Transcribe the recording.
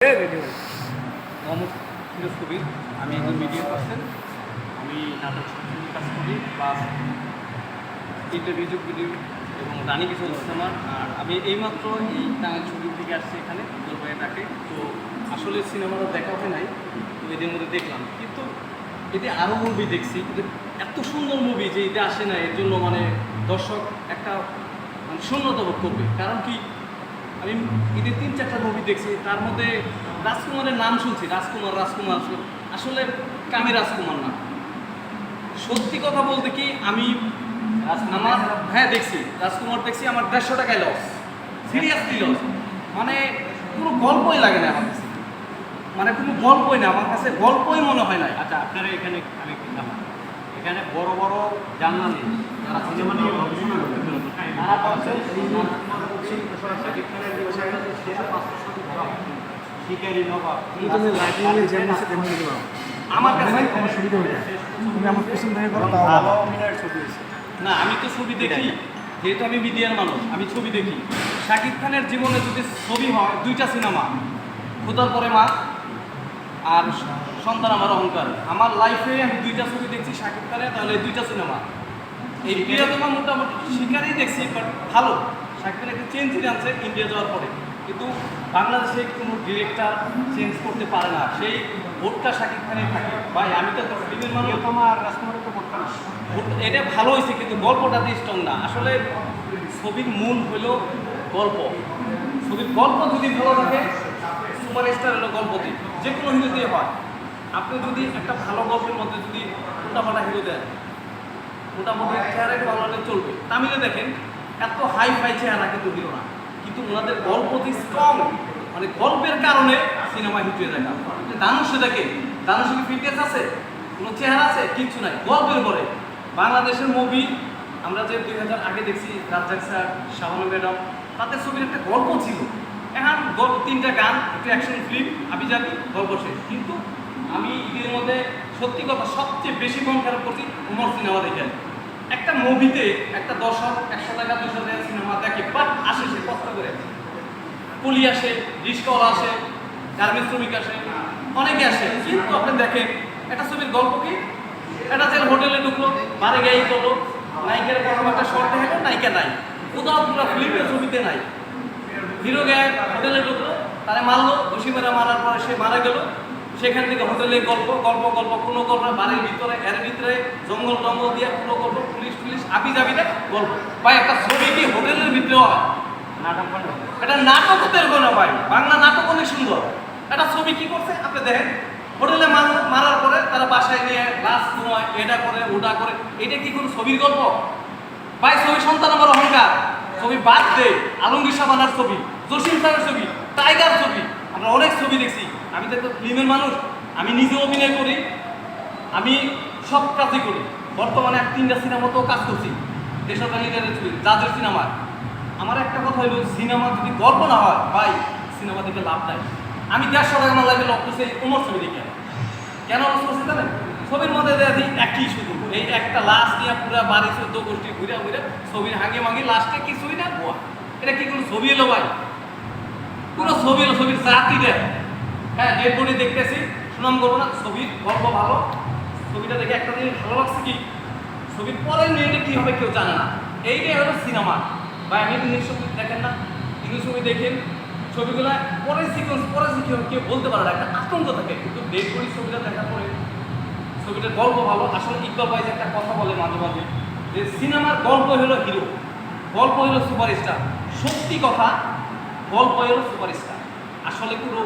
মোহাম্মদ ফিরোজ আমি একজন media person. আমি নাটক কাজ করি প্লাস ভিডিও এবং রানী কিছু আমার আর আমি এইমাত্র এই টাঙ্গাইল ছবির থেকে আসছি এখানে জলবায়ু ডাকে। তো আসলে সিনেমাটা দেখা হয় নাই তো এদের মধ্যে দেখলাম। কিন্তু এতে আরও মুভি দেখছি এত সুন্দর মুভি যে এটা আসে না, এর জন্য মানে দর্শক একটা মানে শূন্যতা বোধ করবে। কারণ কি? আমি ঈদের তিন, চারটা মুভি দেখছি, তার মধ্যে রাজকুমারের নাম শুনছি, রাজকুমার রাজকুমার আসলে কামি রাজকুমার না। সত্যি কথা বলতে কি, আমি আমার হ্যাঁ দেখছি, রাজকুমার দেখছি, আমার দেড়শো টাকায় লস সিরিয়াসলি লস মানে কোনো গল্পই লাগে না আমার কাছে। মানে কোনো গল্পই না, আমার কাছে গল্পই মনে হয় না আচ্ছা আপনারা এখানে আমি এখানে বড় বড় জার্নালিস্ট যারা সিনেমা নিয়ে তারা বলছে শাকিব খানের যে বিষয়টা আছে, সেটা বাস্তব সাথে ধরা হয়। নবাব। আমার কাছে আমার সুবিধা হয়ে যায় তুমি আমার পেছন থেকে করো তাও ভালো ভালো। অভিনয়ের ছবি হয়েছে না আমি তো ছবি দেখি। যেহেতু আমি মিডিয়ার মানুষ আমি ছবি দেখি। শাকিব খানের জীবনে যদি ছবি হয় দুইটা সিনেমা খোদার পরে মা আর সন্তান আমার অহংকার। আমার লাইফে আমি দুইটা ছবি দেখছি শাকিব খানের তাহলে দুইটা সিনেমা। এই প্রিয়তমা মোটামুটি শিকারই দেখছি বাট ভালো। শাকিব খান একটা চেঞ্জ আনছে ইন্ডিয়া যাওয়ার পরে। কিন্তু বাংলাদেশে কোনো ডিরেক্টর চেঞ্জ করতে পারে না। সেই ভোটটা শাকিব খানের থাকে। ভাই আমি তো ফিল্মের মানুষ আর রাজকুমারের তো করতে না। এটা ভালো হয়েছে কিন্তু গল্পটা দিয়ে স্ট্রং না। আসলে ছবির মূল হলো গল্প। ছবির গল্প যদি ভালো থাকে সুপার স্টার হলো গল্প দিয়ে যে কোনো হিরো দিয়ে হয়। আপনি যদি একটা ভালো গল্পের মধ্যে যদি মোটামোটা হিরো দেন মোটামুটি চেহারা একটু ভালো হলে চলবে। তামিলে দেখেন এত হাই ফাই চেহারা কিন্তু হিরো না। কিন্তু ওনাদের গল্প যে স্ট্রং মানে গল্পের কারণে সিনেমা হিট হয়ে দেখা দানুষে দেখে দানুষে কি ফিটনেস আছে? কোনো চেহারা আছে? কিচ্ছু নাই। গল্পের পরে। বাংলাদেশের মুভি আমরা যে দুই হাজার আগে দেখছি, রাজ্জাক স্যার, শাহানু ম্যাডাম, তাদের ছবির একটা গল্প ছিল। এখন গল্প, তিনটা গান, একটু অ্যাকশন ফিল্ম আমি জানি গল্প শেষ। কিন্তু আমি ঈদের মধ্যে সত্যি কথা সবচেয়ে বেশি মন খারাপ করছি উমর সিনেমা দেখে। একটা মুভিতে একটা দর্শক একশো টাকা, দুশো টাকা সিনেমা দেখে বাট আসে সে কষ্ট করে কুলি আসে রিস্কওয়ালা আসে, গার্মেন্টস শ্রমিক আসে, অনেকে আসে। কিন্তু আপনি দেখেন, একটা ছবির গল্প কি? একটা যে হোটেলে ঢুকলো বারে গিয়ে করল, নায়িকার একটা শর্ট দেখল নায়িকা নাই। কোথাও পুরো ফিল্মের ছবিতে নাই। হিরো গায়ে হোটেলে ঢুকলো, তারে মারলো, ঘুষি মেরা মারার পরে সে মারা গেল। সেখান থেকে হোটেলে গল্প গল্প গল্প, কোনো গল্প বাড়ির ভিতরে, এর ভিতরে, জঙ্গল টঙ্গল দিয়ে কোনো গল্প, পুলিশ টুলিশ আবি যাবি না গল্প। বা একটা ছবি কি হোটেলের ভিতরে হয়। এটা নাটক তেরবো না ভাই, বাংলা নাটক অনেক সুন্দর। একটা ছবি কি করছে? আপনি দেখেন, হোটেলে মার- মারার পরে তারা বাসায় নিয়ে লাশ সময় এটা করে, ওটা করে। এটা কি কোনো ছবির গল্প? ভাই, ছবি সন্তান আমার অহংকার। ছবি বাদ দে, আলমগীর সাবানার ছবি, জসিম স্যারের ছবি, টাইগার ছবি। আমরা অনেক ছবি দেখছি। আমি তো একটা ফিল্মের মানুষ। আমি নিজে অভিনয় করি। আমি সব কাজই করি। বর্তমানে এক তিনটা সিনেমাতেও কাজ করছি। লিডারের ছবি জাজের সিনেমা। আমার একটা কথা হলো সিনেমা যদি গল্প না হয়, ভাই, সিনেমা দেখে লাভ নাই। আমি দেড়শো টাকা আমার লাগে লক্ষ্য সেই উমর ছবি দেখে। কেন লস জানেন? ছবির মধ্যে দেখি, একই শুধু। এই একটা লাশ নিয়ে পুরো বাড়ি চোদ্দ গোষ্ঠী ঘুরে ঘুরে ছবির হাঙ্গে মাঙ্গি লাস্টে কিছুই না গোয়া এটা কি কোনো ছবি এলো ভাই? পুরো ছবি এলো ছবির জাতি দেয় হ্যাঁ বডি দেখতেছি, সুনাম করব না, ছবির গল্প ভালো। ছবিটা দেখে একটা জিনিস ভালো লাগছে কি? ছবির পরের মিনিটে কী হবে কেউ জানে না। এইটাই হলো সিনেমা। বা এমনি ইংলিশ দেখেন না। ইংলিশ ছবি দেখেন, ছবিগুলো পরে সিকোয়েন্স পরে শিখে কেউ বলতে পারে না, একটা আতঙ্ক থাকে। কিন্তু করি ছবিটা দেখার পরে, ছবিটার গল্প ভালো। আসলে ইকবাল ভাই একটা কথা বলে মাঝে মাঝে, যে সিনেমার গল্প হলো হিরো, গল্প হলো সুপারস্টার। সত্যি কথা, গল্প হলো সুপারস্টার। আসলে পুরো